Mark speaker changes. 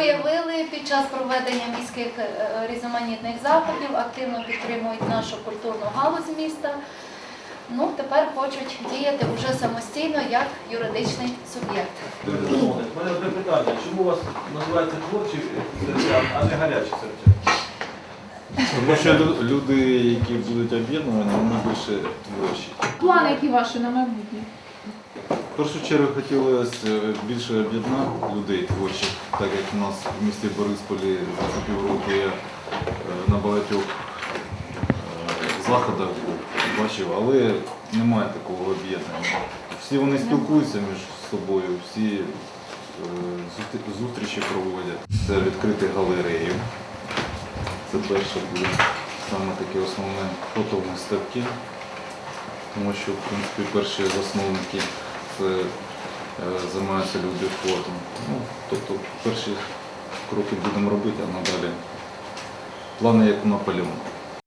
Speaker 1: проявили під час проведення міських е, різноманітних заходів, активно підтримують нашу культурну галузь міста. Ну, тепер хочуть діяти вже самостійно як юридичний суб'єкт.
Speaker 2: У мене одне питання. Чому у вас називається творчі серця, а не гарячі серця?
Speaker 3: Тому що люди, які будуть об'єднувані, вони більше творчі.
Speaker 4: Плани які ваші на майбутнє?
Speaker 3: В першу чергу хотілося е, більше об'єднати людей творчих, так як у нас в місті Борисполі за півроку я е, на багатьох е, заходах бачив, але немає такого об'єднання. Всі вони спілкуються між собою, всі зустрічі проводять. Це відкрити галерею. Це перше буде саме таке основне фотовиставки, тому що в принципі перші засновники займаються люди спортом. Ну, тобто перші кроки будемо робити, а надалі плани як у Наполеон.